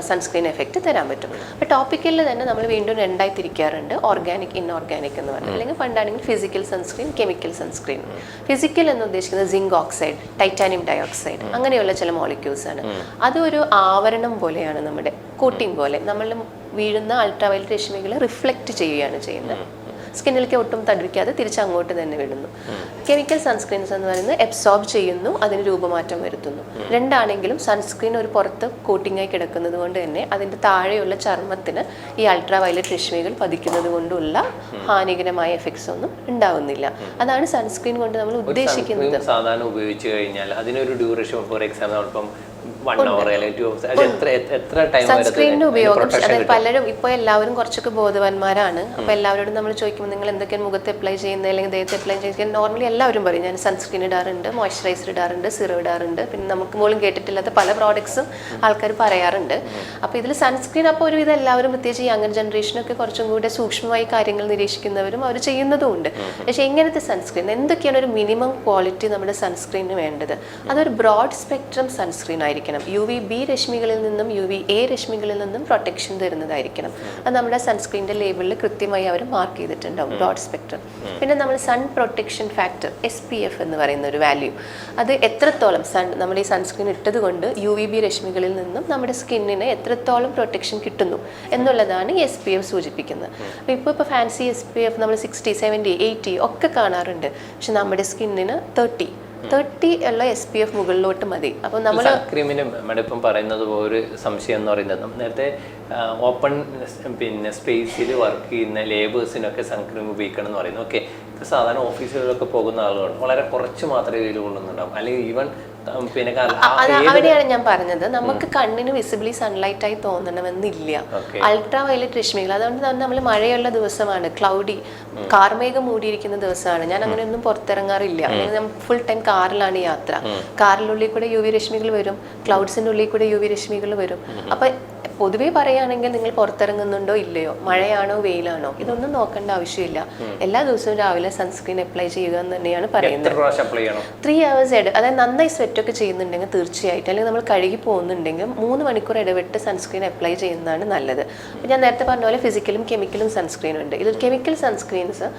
സൺസ്ക്രീൻ എഫക്റ്റ് തരാൻ പറ്റും. അപ്പോൾ ടോപ്പിക്കലിൽ തന്നെ നമ്മൾ വീണ്ടും രണ്ടായി തിരിക്കാറുണ്ട് ഓർഗാനിക് ഇൻഓർഗാനിക് എന്ന് പറഞ്ഞാൽ അല്ലെങ്കിൽ പണ്ടാണെങ്കിൽ physical sunscreen chemical sunscreen physical എന്ന് ഉദ്ദേശിക്കുന്നത് സിങ്ക് ഓക്സൈഡ് ടൈറ്റാനിയം ഡയോക്സൈഡ് അങ്ങനെയുള്ള ചില മോളിക്യൂൾസ് ആണ്. അതൊരു ആവരണം പോലെയാണ് നമ്മുടെ കോട്ടിംഗ് പോലെ. നമ്മൾ വീഴുന്ന അൾട്രാവയലറ്റ് രശ്മികളെ റിഫ്ലക്റ്റ് ചെയ്യുകയാണ് ചെയ്യുന്നത്. സ്കിന്നിലേക്ക് ഒട്ടും തടിക്കാതെ തിരിച്ച് അങ്ങോട്ട് തന്നെ വിടുന്നു. കെമിക്കൽ സൺസ്ക്രീൻസ് എന്ന് പറയുന്നത് എബ്സോർബ് ചെയ്യുന്നു അതിന് രൂപമാറ്റം വരുത്തുന്നു. രണ്ടാണെങ്കിലും സൺസ്ക്രീൻ ഒരു പുറത്ത് കോട്ടിങ്ങായി കിടക്കുന്നത് കൊണ്ട് തന്നെ അതിന്റെ താഴെയുള്ള ചർമ്മത്തിന് ഈ അൾട്രാ വയലറ്റ് രശ്മികൾ പതിക്കുന്നത് കൊണ്ടുള്ള ഹാനികരമായ എഫക്ട്സ് ഒന്നും ഉണ്ടാവുന്നില്ല. അതാണ് സൺസ്ക്രീൻ കൊണ്ട് നമ്മൾ ഉദ്ദേശിക്കുന്നത്.
സാധാരണ ഉപയോഗിച്ച് കഴിഞ്ഞാൽ അതിനൊരു duration for example one hour അല്ലെങ്കിൽ ടു അവേഴ്സ് അത് എത്ര എത്ര ടൈം
സൺസ്ക്രീനിന്റെ ഉപയോഗം. അതായത് പലരും ഇപ്പോൾ എല്ലാവരും കുറച്ചൊക്കെ ബോധവാന്മാരാണ്. അപ്പോൾ എല്ലാവരോടും നമ്മൾ ചോദിക്കുമ്പോൾ നിങ്ങൾ എന്തൊക്കെയാണ് മുഖത്ത് അപ്ലൈ ചെയ്യുന്നത് അല്ലെങ്കിൽ ദേഹത്ത് അപ്ലൈ ചെയ്യുന്നത്? നോർമലി എല്ലാവരും പറയും ഞാൻ സൺസ്ക്രീൻ ഇടാറുണ്ട് മോയ്സ്ചറൈസർ ഇടാറുണ്ട് സിറോ ഇടാറുണ്ട്. പിന്നെ നമുക്ക് പോലും കേട്ടിട്ടില്ലാത്ത പല പ്രോഡക്ട്സും ആൾക്കാർ പറയാറുണ്ട്. അപ്പോൾ ഇതിൽ സൺസ്ക്രീൻ അപ്പോൾ ഒരുവിധം എല്ലാവരും പ്രത്യേകിച്ച് യങ്ങർ ജനറേഷനൊക്കെ കുറച്ചും കൂടെ സൂക്ഷ്മമായി കാര്യങ്ങൾ നിരീക്ഷിക്കുന്നവരും അവർ ചെയ്യുന്നതും ഉണ്ട്. പക്ഷേ എങ്ങനത്തെ സൺസ്ക്രീൻ എന്തൊക്കെയാണ് ഒരു മിനിമം ക്വാളിറ്റി നമ്മുടെ സൺസ്ക്രീനിന് വേണ്ടത്? അതൊരു ബ്രോഡ് സ്പെക്ട്രം സൺസ്ക്രീൻ ആയിരിക്കണം. ആയിരിക്കണം യു വി ബി രശ്മികളിൽ നിന്നും യു വി എ രശ്മികളിൽ നിന്നും പ്രൊട്ടക്ഷൻ തരുന്നതായിരിക്കണം. അത് നമ്മുടെ സൺസ്ക്രീന്റെ ലേബിളിൽ കൃത്യമായി അവർ മാർക്ക് ചെയ്തിട്ടുണ്ടാവും ബ്രോഡ് സ്പെക്ട്രം പിന്നെ നമ്മൾ sun protection factor S P F എന്ന് പറയുന്ന ഒരു വാല്യൂ അത് എത്രത്തോളം സൺ നമ്മൾ ഈ സൺസ്ക്രീൻ ഇട്ടത് കൊണ്ട് യു വി ബി രശ്മികളിൽ നിന്നും നമ്മുടെ സ്കിന്നിന് എത്രത്തോളം പ്രൊട്ടക്ഷൻ കിട്ടുന്നു എന്നുള്ളതാണ് എസ് പി എഫ് സൂചിപ്പിക്കുന്നത്. അപ്പോൾ ഇപ്പോൾ ഇപ്പോൾ ഫാൻസി എസ് പി എഫ് നമ്മൾ സിക്സ്റ്റി സെവന്റി എയ്റ്റി ഒക്കെ കാണാറുണ്ട്. പക്ഷെ നമ്മുടെ സ്കിന്നിന് തേർട്ടി തേർട്ടി ഉള്ള എസ് പി എഫ് മുകളിലോട്ട് മതി. അപ്പോൾ നമ്മൾ
സൺക്രീമിന് മേഡം ഇപ്പം പറയുന്നത് ഒരു സംശയം എന്ന് പറയുന്നത് നേരത്തെ ഓപ്പൺ പിന്നെ സ്പേസിൽ വർക്ക് ചെയ്യുന്ന ലേബേഴ്സിനൊക്കെ സൺക്രീം ഉപയോഗിക്കണം എന്ന് പറയുന്നു. ഓക്കെ സാധാരണ ഓഫീസുകളിലൊക്കെ പോകുന്ന ആളുകൾ വളരെ കുറച്ച് മാത്രമേ ഇതിൽ കൊള്ളുന്നുണ്ടാവും. അല്ലെങ്കിൽ ഈവൻ പിന്നെ
അവിടെയാണ് ഞാൻ പറഞ്ഞത്. നമുക്ക് കണ്ണിന് വിസിബിളി സൺലൈറ്റ് ആയി തോന്നണമെന്നില്ല. അൾട്രാ വയലറ്റ് രശ്മികൾ. അതുകൊണ്ട് തന്നെ നമ്മൾ മഴയുള്ള ദിവസമാണ്. ക്ലൗഡി കാർമേഘം മൂടിയിരിക്കുന്ന ദിവസമാണ്. ഞാൻ അങ്ങനെയൊന്നും പുറത്തിറങ്ങാറില്ല. ഫുൾ ടൈം കാറിലാണ് യാത്ര. കാറിനുള്ളിൽ കൂടെ യു വി രശ്മികൾ വരും. ക്ലൗഡ്സിന്റെ ഉള്ളിൽ കൂടെ യു വി രശ്മികൾ വരും. അപ്പൊ പൊതുവേ പറയുകയാണെങ്കിൽ നിങ്ങൾ പുറത്തിറങ്ങുന്നുണ്ടോ ഇല്ലയോ? മഴയാണോ വെയിലാണോ? ഇതൊന്നും നോക്കേണ്ട ആവശ്യമില്ല. എല്ലാ ദിവസവും രാവിലെ സൺസ്ക്രീൻ അപ്ലൈ ചെയ്യുക എന്ന് തന്നെയാണ് പറയുന്നത്. ത്രീ അവേഴ്സ് ഇട അതായത് നന്നായി സ്വെറ്റ് ഒക്കെ ചെയ്യുന്നുണ്ടെങ്കിൽ തീർച്ചയായിട്ടും അല്ലെങ്കിൽ നമ്മൾ കഴുകി പോകുന്നുണ്ടെങ്കിൽ മൂന്ന് മണിക്കൂർ ഇടവിട്ട് സൺസ്ക്രീൻ അപ്ലൈ ചെയ്യുന്നതാണ് നല്ലത്. ഞാൻ നേരത്തെ പറഞ്ഞ പോലെ ഫിസിക്കലും കെമിക്കലും സൺസ്ക്രീനും ഉണ്ട്. ഇതിൽ കെമിക്കൽ സൺസ്ക്രീൻസ്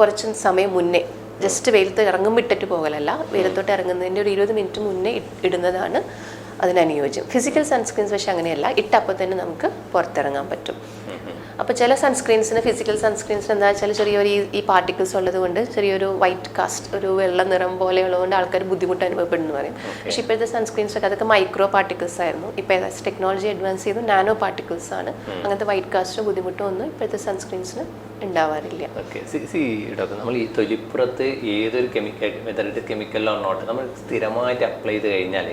കുറച്ച് സമയം മുന്നേ ജസ്റ്റ് വെയിലത്ത് ഇറങ്ങുമ്പോൾ ഇട്ടിട്ട് പോകലല്ല. വെയിലത്തോട്ട് ഇറങ്ങുന്നതിന്റെ ഒരു ഇരുപത് മിനിറ്റ് മുന്നേ ഇടുന്നതാണ് അതിനനുയോജ്യം. ഫിസിക്കൽ സൺസ്ക്രീൻസ് പക്ഷേ അങ്ങനെയല്ല ഇട്ടപ്പോൾ തന്നെ നമുക്ക് പുറത്തിറങ്ങാൻ പറ്റും. അപ്പോൾ ചില സൺസ്ക്രീൻസിന് ഫിസിക്കൽ സൺസ്ക്രീൻസ് എന്താ വെച്ചാൽ ചെറിയൊരു ഈ പാർട്ടിക്കിൾസ് ഉള്ളത് കൊണ്ട് ചെറിയൊരു വൈറ്റ് കാസ്റ്റ് ഒരു വെള്ള നിറം പോലെയുള്ളതുകൊണ്ട് ആൾക്കാർ ബുദ്ധിമുട്ട് അനുഭവപ്പെടുന്നു പറയും. പക്ഷേ ഇപ്പോഴത്തെ സൺസ്ക്രീൻസൊക്കെ അതൊക്കെ മൈക്രോ പാർട്ടിക്കിൾസ് ആയിരുന്നു. ഇപ്പോൾ ടെക്നോളജി അഡ്വാൻസ് ചെയ്തു നാനോ പാർട്ടിക്കിൾസ് ആണ്. അങ്ങനത്തെ വൈറ്റ് കാസ്റ്റോ ബുദ്ധിമുട്ടോ ഒന്നും ഇപ്പോഴത്തെ സൺസ്ക്രീൻസിന് ഉണ്ടാവാറില്ല.
ഡോക്ടർ നമ്മൾ ഈ തൊലിപ്പുറത്ത് ഏതൊരു കെമിക്കൽ മെത്തഡ് കെമിക്കലോ നോട്ട് നമ്മൾ സ്ഥിരമായിട്ട് അപ്ലൈ ചെയ്ത് കഴിഞ്ഞാൽ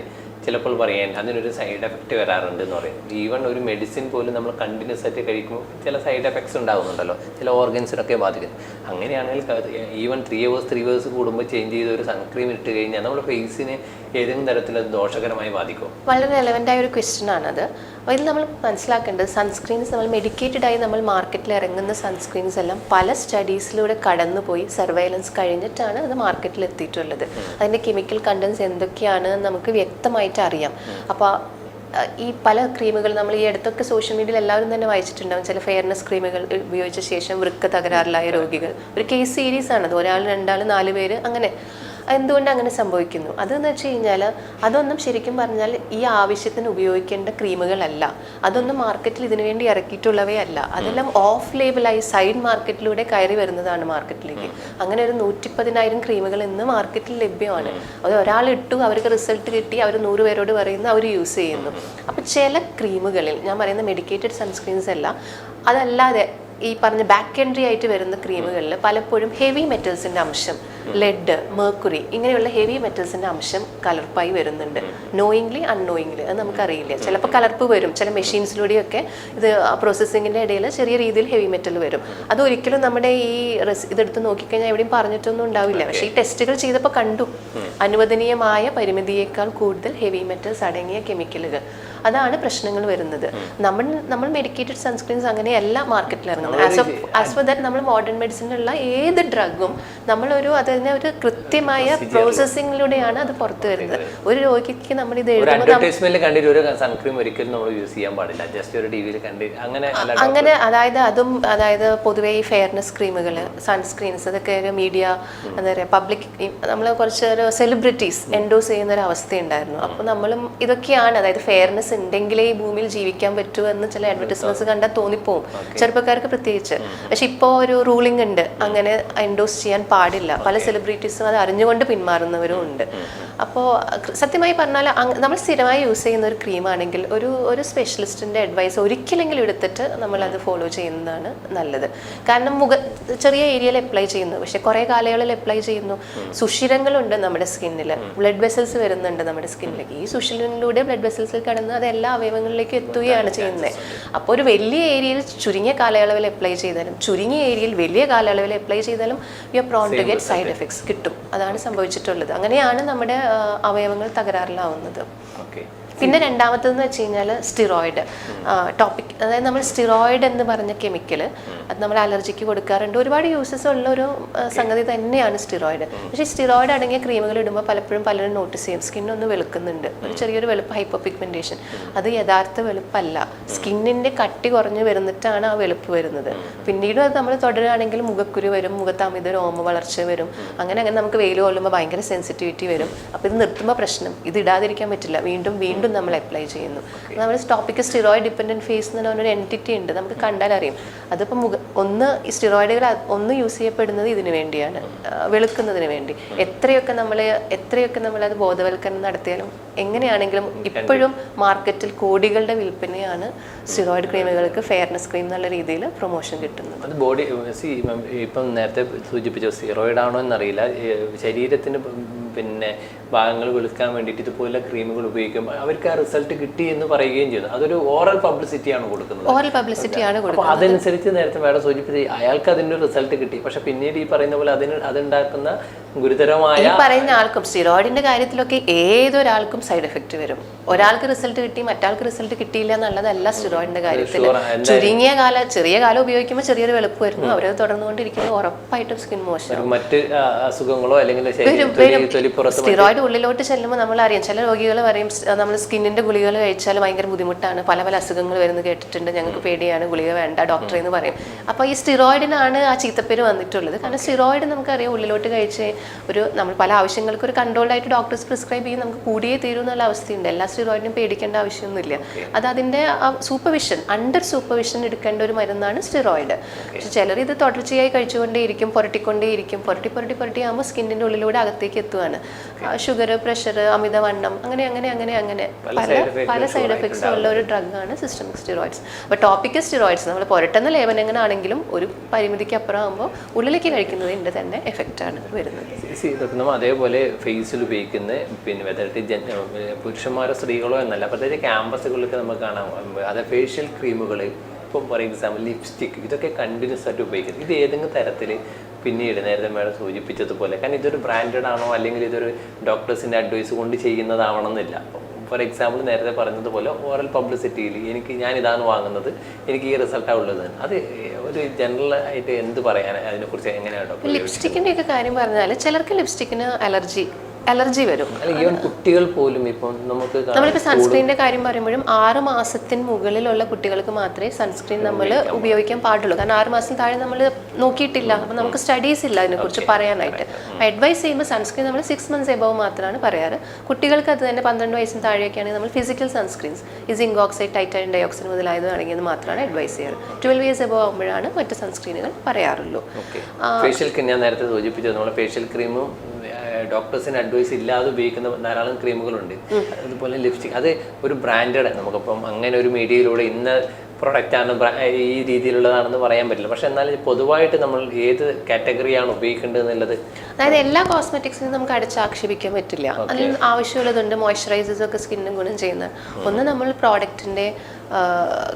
ചിലപ്പോൾ പറയാൻ അതിനൊരു സൈഡ് എഫക്റ്റ് വരാറുണ്ട് എന്ന് പറയും. ഈവൺ ഒരു മെഡിസിൻ പോലും നമ്മൾ കണ്ടിന്യൂസ് ആയിട്ട് കഴിക്കുമ്പോൾ ചില സൈഡ് എഫക്ട്സ് ഉണ്ടാകുന്നുണ്ടല്ലോ ചില ഓർഗൻസിനൊക്കെ ബാധിക്കും അങ്ങനെയാണെങ്കിൽ even three hours three hours കൂടുമ്പോൾ ചേഞ്ച് ചെയ്ത് ഒരു സൺക്രീം ഇട്ട് കഴിഞ്ഞാൽ നമ്മുടെ ഫേസിന് ഏതെങ്കിലും തരത്തിൽ അത് ദോഷകരമായി ബാധിക്കും.
വളരെ റെലവന്റ് ആയ ഒരു ക്വസ്റ്റ്യൻ ആണത്. അപ്പോൾ ഇതിൽ നമ്മൾ മനസ്സിലാക്കേണ്ടത് സൺസ്ക്രീൻസ് നമ്മൾ മെഡിക്കേറ്റഡ് ആയി നമ്മൾ മാർക്കറ്റിൽ ഇറങ്ങുന്ന സൺസ്ക്രീൻസ് എല്ലാം പല സ്റ്റഡീസിലൂടെ കടന്നുപോയി സർവൈലൻസ് കഴിഞ്ഞിട്ടാണ് അത് മാർക്കറ്റിൽ എത്തിയിട്ടുള്ളത്. അതിന്റെ കെമിക്കൽ കണ്ടൻസ് എന്തൊക്കെയാണ് നമുക്ക് നമുക്ക് വ്യക്തമായിട്ട് അറിയാം. അപ്പോൾ ഈ പല ക്രീമുകൾ നമ്മൾ ഈ അടുത്തൊക്കെ സോഷ്യൽ മീഡിയയിൽ എല്ലാവരും തന്നെ വായിച്ചിട്ടുണ്ടാവും. ചില ഫെയർനെസ് ക്രീമുകൾ ഉപയോഗിച്ച ശേഷം വൃക്ക തകരാറിലായ രോഗികൾ. ഒരു കേസ് സീരീസ് ആണത് ഒരാൾ രണ്ടാൾ നാല് പേര് അങ്ങനെ. എന്തുകൊണ്ട് അങ്ങനെ സംഭവിക്കുന്നു? അതെന്ന് വെച്ച് കഴിഞ്ഞാൽ അതൊന്നും ശരിക്കും പറഞ്ഞാൽ ഈ ആവശ്യത്തിന് ഉപയോഗിക്കേണ്ട ക്രീമുകളല്ല. അതൊന്നും മാർക്കറ്റിൽ ഇതിനു വേണ്ടി ഇറക്കിയിട്ടുള്ളവയല്ല അതെല്ലാം ഓഫ് ലേബിളായി സൈഡ് മാർക്കറ്റിലൂടെ കയറി വരുന്നതാണ് മാർക്കറ്റിലേക്ക് അങ്ങനെ ഒരു നൂറ്റി പതിനായിരം ക്രീമുകൾ ഇന്ന് മാർക്കറ്റിൽ ലഭ്യമാണ്. അത് ഒരാൾ ഇട്ടു അവർക്ക് റിസൾട്ട് കിട്ടി അവർ നൂറ് പേരോട് പറയുന്നു അവർ യൂസ് ചെയ്യുന്നു. അപ്പോൾ ചില ക്രീമുകളിൽ ഞാൻ പറയുന്ന മെഡിക്കേറ്റഡ് സൺസ്ക്രീൻസ് അല്ല അതല്ലാതെ ഈ പറഞ്ഞ ബാക്ക് എൻട്രി ആയിട്ട് വരുന്ന ക്രീമുകളിൽ പലപ്പോഴും ഹെവി മെറ്റൽസിന്റെ അംശം. ലെഡ് മേർക്കുറി ഇങ്ങനെയുള്ള ഹെവി മെറ്റൽസിന്റെ അംശം കലർപ്പായി വരുന്നുണ്ട്. നോയിങ്ലി അൺനോയിങ്ലി അത് നമുക്കറിയില്ല. ചിലപ്പോൾ കലർപ്പ് വരും. ചില മെഷീൻസിലൂടെയൊക്കെ ഇത് പ്രോസസ്സിങ്ങിന്റെ ഇടയിൽ ചെറിയ രീതിയിൽ ഹെവി മെറ്റൽ വരും. അത് ഒരിക്കലും നമ്മുടെ ഈ റെസ് ഇതെടുത്ത് നോക്കിക്കഴിഞ്ഞാൽ എവിടെയും പറഞ്ഞിട്ടൊന്നും ഉണ്ടാവില്ല. പക്ഷേ ഈ ടെസ്റ്റുകൾ ചെയ്തപ്പോൾ കണ്ടു. അനുവദനീയമായ പരിമിതിയേക്കാൾ കൂടുതൽ ഹെവി മെറ്റൽസ് അടങ്ങിയ കെമിക്കലുകൾ അതാണ് പ്രശ്നങ്ങൾ വരുന്നത്. നമ്മൾ നമ്മൾ മെഡിക്കേറ്റഡ് സൺസ്ക്രീൻസ് അങ്ങനെയല്ല മാർക്കറ്റിൽ ഇറങ്ങുന്നത് as of as for that നമ്മൾ മോഡേൺ മെഡിസിനുള്ള ഏത് ഡ്രഗും നമ്മളൊരു അതിനെ ഒരു കൃത്യമായ പ്രോസസ്സിങ്ങിലൂടെയാണ് അത് പുറത്തു വരുന്നത്. ഒരു രോഗിക്ക് നമ്മൾ ഇത് എഴുതുമ്പോൾ
കണ്ടിട്ട് ഒരു സൺക്രീം ഒരിക്കലും നമ്മൾ യൂസ് ചെയ്യാൻ പാടില്ല. ജസ്റ്റ് ഒരു ടിവിയിൽ കണ്ട് അങ്ങനെ
അങ്ങനെ അതായത് അതും അതായത് പൊതുവേ ഈ ഫെയർനെസ് ക്രീമുകൾ സൺസ്ക്രീൻസ് അതൊക്കെ ഒരു മീഡിയ എന്താ പറയുക പബ്ലിക് നമ്മൾ കുറച്ച് ഒരു സെലിബ്രിറ്റീസ് എൻഡോസ് ചെയ്യുന്ന ഒരു അവസ്ഥയുണ്ടായിരുന്നു. അപ്പോൾ നമ്മളും ഇതൊക്കെയാണ് അതായത് ഫെയർനെസ് ഉണ്ടെങ്കിലേ ഈ ഭൂമിയിൽ ജീവിക്കാൻ പറ്റൂ എന്ന് ചില അഡ്വർടൈസ്മെന്റ്സ് കണ്ടാൽ തോന്നിപ്പോവും. ചെറുപ്പക്കാർക്ക് പ്രത്യേകിച്ച്. പക്ഷെ ഇപ്പോൾ ഒരു റൂളിംഗ് ഉണ്ട്. അങ്ങനെ എൻഡോസ് ചെയ്യാൻ പാടില്ല. പല സെലിബ്രിറ്റീസും അത് അറിഞ്ഞുകൊണ്ട് പിന്മാറുന്നവരും ഉണ്ട്. അപ്പോൾ സത്യമായി പറഞ്ഞാൽ നമ്മൾ സ്ഥിരമായി യൂസ് ചെയ്യുന്ന ഒരു ക്രീമാണെങ്കിൽ ഒരു ഒരു സ്പെഷ്യലിസ്റ്റിന്റെ അഡ്വൈസ് ഒരിക്കലെങ്കിലും എടുത്തിട്ട് നമ്മൾ അത് ഫോളോ ചെയ്യുന്നതാണ് നല്ലത്. കാരണം മുഖ ചെറിയ ഏരിയയിൽ അപ്ലൈ ചെയ്യുന്നു. പക്ഷെ കുറേ കാലയളവിൽ അപ്ലൈ ചെയ്യുന്നു. സുഷിരങ്ങളുണ്ട് നമ്മുടെ സ്കിന്നിൽ ബ്ലഡ് വെസൽസ് വരുന്നുണ്ട് നമ്മുടെ സ്കിന്നിലേക്ക് ഈ സുഷിരങ്ങളിലൂടെ ബ്ലഡ് വെസൽസിൽ കടന്ന് അത് എല്ലാ അവയവങ്ങളിലേക്കും എത്തുകയാണ് ചെയ്യുന്നത്. അപ്പോൾ ഒരു വലിയ ഏരിയയിൽ ചുരുങ്ങിയ കാലയളവിൽ അപ്ലൈ ചെയ്താലും ചുരുങ്ങിയ ഏരിയയിൽ വലിയ കാലയളവിൽ അപ്ലൈ ചെയ്താലും you are prone to get side effects കിട്ടും. അതാണ് സംഭവിച്ചിട്ടുള്ളത്. അങ്ങനെയാണ് നമ്മുടെ അവയവങ്ങൾ തകരാറിലാവുന്നത്.
ഓക്കെ
പിന്നെ രണ്ടാമത്തെന്ന് വെച്ച് കഴിഞ്ഞാൽ സ്റ്റിറോയിഡ് ടോപ്പിക് അതായത് നമ്മൾ സ്റ്റിറോയിഡ് എന്ന് പറഞ്ഞ കെമിക്കൽ അത് നമ്മൾ അലർജിക്ക് കൊടുക്കാറുണ്ട്. ഒരുപാട് യൂസസ് ഉള്ള ഒരു സംഗതി തന്നെയാണ് സ്റ്റിറോയിഡ് പക്ഷേ സ്റ്റിറോയിഡ് അടങ്ങിയ ക്രീമുകൾ ഇടുമ്പോൾ പലപ്പോഴും പലരും നോട്ടീസ് ചെയ്യും. സ്കിന്നൊന്ന് വെളുക്കുന്നുണ്ട്. ഒരു ചെറിയൊരു വെളുപ്പ് ഹൈപ്പർ പിഗ്മെന്റേഷൻ അത് യഥാർത്ഥ വെളുപ്പല്ല. സ്കിന്നിന്റെ കട്ടി കുറഞ്ഞു വരുന്നിട്ടാണ് ആ വെളുപ്പ് വരുന്നത്. പിന്നീട് അത് നമ്മൾ തുടരുകയാണെങ്കിൽ മുഖക്കുരു വരും മുഖത്ത് അമിത രോമ വളർച്ച വരും. അങ്ങനെ അങ്ങനെ നമുക്ക് വെയിൽ കൊള്ളുമ്പോൾ ഭയങ്കര സെൻസിറ്റിവിറ്റി വരും. അപ്പോൾ ഇത് നിർത്തുമ്പോൾ പ്രശ്നം. ഇത് ഇടാതിരിക്കാൻ പറ്റില്ല. വീണ്ടും വീണ്ടും നമ്മൾ അപ്ലൈ ചെയ്യുന്നു. നമ്മൾ ടോപ്പിക്ക് സ്റ്റിറോയിഡ് ഡിപ്പെൻഡന്റ് ഫേസ് എന്ന് പറഞ്ഞ ഒരു എന്റിറ്റി ഉണ്ട്. നമുക്ക് കണ്ടാൽ അറിയും. അതിപ്പോൾ മുഖ ഒന്ന് സ്റ്റിറോയിഡുകൾ ഒന്ന് യൂസ് ചെയ്യപ്പെടുന്നത് ഇതിനു വേണ്ടിയാണ് വെളുക്കുന്നതിന് വേണ്ടി. എത്രയൊക്കെ നമ്മൾ എത്രയൊക്കെ നമ്മൾ അത് ബോധവൽക്കരണം നടത്തിയാലും എങ്ങനെയാണെങ്കിലും ഇപ്പോഴും മാർക്കറ്റിൽ കോടികളുടെ വിൽപ്പനയാണ് സ്റ്റിറോയിഡ് ക്രീമുകൾക്ക് ഫെയർനെസ് ക്രീം എന്നുള്ള രീതിയിൽ പ്രൊമോഷൻ കിട്ടുന്നത്.
അത് ബോഡി ഇപ്പം നേരത്തെ സൂചിപ്പിച്ചു സ്റ്റിറോയിഡ് ആണോ എന്നറിയില്ല. ശരീരത്തിന് പിന്നെ ഭാഗങ്ങൾ വെളുക്കാൻ വേണ്ടിയിട്ട് ഇതുപോലെ ക്രീമുകൾ ഉപയോഗിക്കുമ്പോൾ അവർക്ക് ആ റിസൾട്ട് കിട്ടി എന്ന് പറയുകയും ചെയ്തു. അതൊരു ഓറൽ പബ്ലിസിറ്റി ആണ് കൊടുക്കുന്നത്.
ഓറൽ പബ്ലിസിറ്റി ആണ് കൊടുക്കുന്നത്.
അതനുസരിച്ച് നേരത്തെ മാഡം സൂചിപ്പിച്ച അയാൾക്ക് അതിന്റെ റിസൾട്ട് കിട്ടി. പക്ഷെ പിന്നീട് ഈ പറയുന്ന പോലെ അതിന് അതുണ്ടാക്കുന്ന ഗുരുതരമായ
ഈ പറയുന്ന ആൾക്കും സ്റ്റിറോയിഡിന്റെ കാര്യത്തിലൊക്കെ ഏതൊരാൾക്കും സൈഡ് എഫക്റ്റ് വരും. ഒരാൾക്ക് റിസൾട്ട് കിട്ടി മറ്റാൾക്ക് റിസൾട്ട് കിട്ടിയില്ല എന്നുള്ളതല്ല സ്റ്റിറോയിഡിന്റെ കാര്യത്തിൽ. ചുരുങ്ങിയ കാല ചെറിയ കാലം ഉപയോഗിക്കുമ്പോൾ ചെറിയൊരു വെളുപ്പ് വരുന്നു. അവരത് തുടർന്നുകൊണ്ടിരിക്കുന്നത് ഉറപ്പായിട്ടും സ്കിൻ മോശം
മറ്റ് അസുഖങ്ങളോ അല്ലെങ്കിൽ
വരും സ്റ്റിറോയിഡ് ഉള്ളിലോട്ട് ചെല്ലുമ്പോൾ നമ്മൾ അറിയാം ചില രോഗികൾ പറയും നമ്മൾ സ്കിന്നിന്റെ ഗുളികകൾ കഴിച്ചാൽ ഭയങ്കര ബുദ്ധിമുട്ടാണ്. പല പല അസുഖങ്ങൾ വരുന്നത് കേട്ടിട്ടുണ്ട്. ഞങ്ങൾക്ക് പേടിയാണ്. ഗുളിക വേണ്ട. ഡോക്ടറെ എന്ന് പറയും. അപ്പോൾ ഈ സ്റ്റിറോയിഡിനാണ് ആ ചീത്തപ്പേര് വന്നിട്ടുള്ളത്. കാരണം സ്റ്റിറോയിഡ് നമുക്കറിയാം ഉള്ളിലോട്ട് കഴിച്ച് ഒരു നമ്മൾ പല ആവശ്യങ്ങൾക്ക് ഒരു കൺട്രോൾഡ് ആയിട്ട് ഡോക്ടേഴ്സ് പ്രിസ്ക്രൈബ് ചെയ്യും. നമുക്ക് കൂടിയേ തീരൂ എന്നുള്ള അവസ്ഥയുണ്ട്. എല്ലാ സ്റ്റിറോയിഡിനും പേടിക്കേണ്ട ആവശ്യമൊന്നുമില്ല. അത് അതിന്റെ സൂപ്പർവിഷൻ അണ്ടർ സൂപ്പർവിഷൻ എടുക്കേണ്ട ഒരു മരുന്നാണ് സ്റ്റിറോയിഡ്. പക്ഷെ ചിലർ ഇത് തുടർച്ചയായി കഴിച്ചുകൊണ്ടേയിരിക്കും പുരട്ടിക്കൊണ്ടേയിരിക്കും. പുരട്ടി പുരട്ടി പുരട്ടി ആകുമ്പോൾ സ്കിന്നിന്റെ ഉള്ളിലൂടെ അകത്തേക്ക് എത്തുവാണ്. ഷുഗർ പ്രഷർ അമിതവണ്ണം അങ്ങനെ അങ്ങനെ അങ്ങനെ അങ്ങനെ. പല പല സൈഡ് എഫക്ട്സും ഉള്ള ഒരു ഡ്രഗാണ് സിസ്റ്റമിക് സ്റ്റിറോയിഡ്സ് അപ്പോൾ ടോപ്പിക്കൽ സ്റ്റിറോയിഡ്സ് നമ്മൾ പുരട്ടുന്ന ലേപനങ്ങളാണെങ്കിലും ഒരു പരിമിതിക്ക് അപ്പുറം ആകുമ്പോൾ ഉള്ളിലേക്ക് കഴിക്കുന്നതിന്റെ തന്നെ എഫക്റ്റാണ് വരുന്നത്.
സി ഇതൊക്കെ നമ്മൾ അതേപോലെ ഫേസിൽ ഉപയോഗിക്കുന്ന പിന്നെ വെതറിട്ട് പുരുഷന്മാരോ സ്ത്രീകളോ എന്നല്ല. പ്രത്യേകിച്ച് ക്യാമ്പസുകളിലൊക്കെ നമുക്ക് കാണാം. അത് ഫേഷ്യൽ ക്രീമുകൾ ഇപ്പം ഫോർ എക്സാമ്പിൾ ലിപ്സ്റ്റിക് ഇതൊക്കെ കണ്ടിന്യൂസ് ആയിട്ട് ഉപയോഗിക്കുന്നത്. ഇത് ഏതെങ്കിലും തരത്തിൽ പിന്നീട് നേരത്തെ മേഡം സൂചിപ്പിച്ചതുപോലെ. കാരണം ഇതൊരു ബ്രാൻഡഡ് ആണോ അല്ലെങ്കിൽ ഇതൊരു ഡോക്ടേഴ്സിന്റെ അഡ്വൈസ് കൊണ്ട് ചെയ്യുന്നതാവണമെന്നില്ല. ഫോർ എക്സാമ്പിൾ നേരത്തെ പറഞ്ഞതുപോലെ ഓറൽ പബ്ലിസിറ്റിയിൽ എനിക്ക് ഞാൻ ഇതാണ് വാങ്ങുന്നത് എനിക്ക് ഈ റിസൾട്ടാണ് ഉള്ളത് അത് ഒരു ജനറൽ ആയിട്ട് എന്ത് പറയാൻ അതിനെക്കുറിച്ച് എങ്ങനെയാണ്
ലിപ്സ്റ്റിക്കിന്റെ ഒക്കെ കാര്യം പറഞ്ഞാൽ ചിലർക്ക് ലിപ്സ്റ്റിക്കിന് അലർജി അലർജി വരും.
കുട്ടികൾ പോലും ഇപ്പോൾ നമുക്ക്.
നമ്മളിപ്പോൾ സൺസ്ക്രീനിന്റെ കാര്യം പറയുമ്പോഴും ആറ് മാസത്തിന് മുകളിലുള്ള കുട്ടികൾക്ക് മാത്രമേ സൺസ്ക്രീൻ നമ്മൾ ഉപയോഗിക്കാൻ പാടുള്ളൂ. കാരണം ആറ് മാസത്തിന് താഴെ നമ്മൾ നോക്കിയിട്ടില്ല. അപ്പം നമുക്ക് സ്റ്റഡീസ് ഇല്ല അതിനെക്കുറിച്ച് പറയാനായിട്ട്. അഡ്വൈസ് ചെയ്യുമ്പോൾ സൺസ്ക്രീൻ നമ്മൾ സിക്സ് മന്ത്സ് എബവ് മാത്രമാണ് പറയാറ്. കുട്ടികൾക്ക് അത് തന്നെ പന്ത്രണ്ട് വയസ്സിന് താഴെയൊക്കെയാണെങ്കിൽ നമ്മൾ ഫിസിക്കൽ സൺസ്ക്രീൻസ് ഈ സിങ്ക് ഓക്സൈഡ് ടൈറ്റൈൻ ഡയോക്സൈഡ് മുതലായത് അടങ്ങിയത് മാത്രമാണ് അഡ്വൈസ് ചെയ്യാറ്. ട്വൽവ് ഇയേഴ്സ് എബവ് ആകുമ്പോഴാണ് മറ്റ് സൺസ്ക്രീനുകൾ പറയാറുള്ളൂ.
ഫേഷ്യൽ ക്രീം ഞാൻ നേരത്തെ സൂചിപ്പിച്ചത്. നമ്മളെ ഫേഷ്യൽ ക്രീമും ഡോക്ടേഴ്സിന് അഡ്വൈസ് ഇല്ലാതെ ഉപയോഗിക്കുന്ന ധാരാളം ക്രീമുകളുണ്ട്. അതുപോലെ ലിപ്സ്റ്റിക് അത് ഒരു ബ്രാൻഡഡ് നമുക്കിപ്പം അങ്ങനെ ഒരു മീഡിയയിലൂടെ ഇന്ന പ്രൊഡക്റ്റാണ് ഈ രീതിയിലുള്ളതാണെന്ന് പറയാൻ പറ്റില്ല. പക്ഷെ എന്നാൽ പൊതുവായിട്ട് നമ്മൾ ഏത് കാറ്റഗറിയാണ് ഉപയോഗിക്കേണ്ടത് എന്നുള്ളത്
അതായത് എല്ലാ കോസ്മെറ്റിക്സിനും നമുക്ക് അടിച്ചാക്ഷേപിക്കാൻ പറ്റില്ല. അതിൽ ആവശ്യമുള്ളതുണ്ട് മോയ്സ്ചറൈസേഴ്സ് ഒക്കെ സ്കിന്നിന് ഗുണം ചെയ്യുന്നത് ഒന്ന് നമ്മൾ പ്രോഡക്റ്റിന്റെ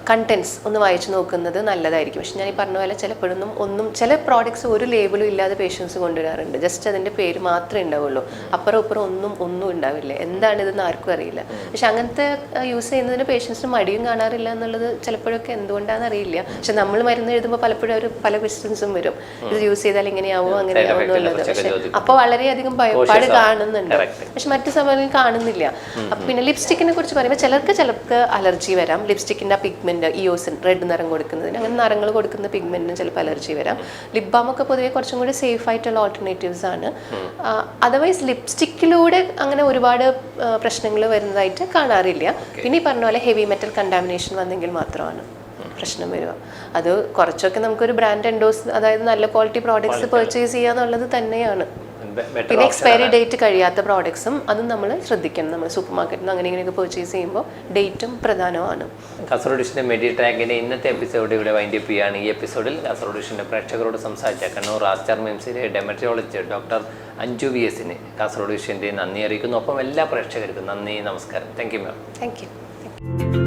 കണ്ടന്റ്സ് ഒന്ന് വായിച്ചു നോക്കുന്നത് നല്ലതായിരിക്കും. പക്ഷെ ഞാൻ ഈ പറഞ്ഞ പോലെ ചിലപ്പോഴൊന്നും ഒന്നും ചില പ്രോഡക്റ്റ്സ് ഒരു ലേബിളും ഇല്ലാതെ പേഷ്യൻസ് കൊണ്ടുവരാറുണ്ട്. ജസ്റ്റ് അതിന്റെ പേര് മാത്രമേ ഉണ്ടാവുള്ളൂ. അപ്പുറം ഇപ്പുറം ഒന്നും ഒന്നും ഉണ്ടാവില്ല. എന്താണിതെന്ന് ആർക്കും അറിയില്ല. പക്ഷെ അങ്ങനത്തെ യൂസ് ചെയ്യുന്നതിന് പേഷ്യൻസിന് മടിയും കാണാറില്ല എന്നുള്ളത് ചിലപ്പോഴൊക്കെ എന്തുകൊണ്ടാണെന്ന് അറിയില്ല. പക്ഷെ നമ്മൾ മരുന്ന് എഴുതുമ്പോൾ പലപ്പോഴും അവർ പല ക്വസ്റ്റ്യൻസും വരും. ഇത് യൂസ് ചെയ്താൽ ഇങ്ങനെയാവോ അങ്ങനെയാവോ എന്നുള്ളത്. പക്ഷെ അപ്പോൾ വളരെയധികം ഭയപ്പാട് കാണുന്നുണ്ട്. പക്ഷെ മറ്റു സമയങ്ങളിൽ കാണുന്നില്ല. അപ്പം പിന്നെ ലിപ്സ്റ്റിക്കിനെ കുറിച്ച് പറയുമ്പോൾ ചിലർക്ക് ചിലർക്ക് അലർജി വരാം. ലിപ്സ്റ്റിക്കിന്റെ പിഗ്മെന്റ് ഇയോസിൻ റെഡ് നിറം കൊടുക്കുന്നതിന് അങ്ങനെ നിറങ്ങൾ കൊടുക്കുന്ന പിഗ്മെന്റിന് ചിലപ്പോൾ അലർജി വരാം. ലിപ് ബാം ഒക്കെ പൊതുവെ കുറച്ചും കൂടി സേഫ് ആയിട്ടുള്ള ഓൾട്ടർനേറ്റീവ്സ് ആണ്. അതർവൈസ് ലിപ്സ്റ്റിക്കിലൂടെ അങ്ങനെ ഒരുപാട് പ്രശ്നങ്ങൾ വരുന്നതായിട്ട് കാണാറില്ല. പിന്നെ ഈ പറഞ്ഞ പോലെ ഹെവി മെറ്റൽ കണ്ടാമിനേഷൻ വന്നെങ്കിൽ മാത്രമാണ് പ്രശ്നം വരിക. അത് കുറച്ചൊക്കെ നമുക്കൊരു ബ്രാൻഡ് എൻഡോസ് അതായത് നല്ല ക്വാളിറ്റി പ്രോഡക്ട്സ് പെർച്ചേസ് ചെയ്യുക എന്നുള്ളത് തന്നെയാണ്. പിന്നെ എക്സ്പയറി ഡേറ്റ് കഴിയാത്ത പ്രോഡക്ട്സും അതും നമ്മൾ ശ്രദ്ധിക്കണം. നമ്മൾ സൂപ്പർ മാർക്കറ്റിൽ നിന്ന് അങ്ങനെ ഇങ്ങനെയൊക്കെ പർച്ചേസ് ചെയ്യുമ്പോൾ ഡേറ്റും പ്രധാനമാണ്.
കാസർഗോഡ് ഡിഷിന്റെ മെഡി ട്രാക്കിന്റെ ഇന്നത്തെ എപ്പിസോഡ് ഇവിടെ വൈൻഡ് അപ്പ് ചെയ്യുകയാണ്. ഈ എപ്പിസോഡിൽ കാസർഗോഡ് ഡിഷിന്റെ പ്രേക്ഷകരോട് സംസാരിച്ച കണ്ണൂർ ആസ്റ്റാർ മെയിംസിലെ ഡെമറ്റോളജിസ്റ്റ് ഡോക്ടർ അഞ്ജു വി എസിന് കാസർഗോഡ് ഡിഷിന്റെ നന്ദി അറിയിക്കുന്നു. ഒപ്പം എല്ലാ പ്രേക്ഷകർക്കും നന്ദി നമസ്കാരം. Thank you ma'am
thank you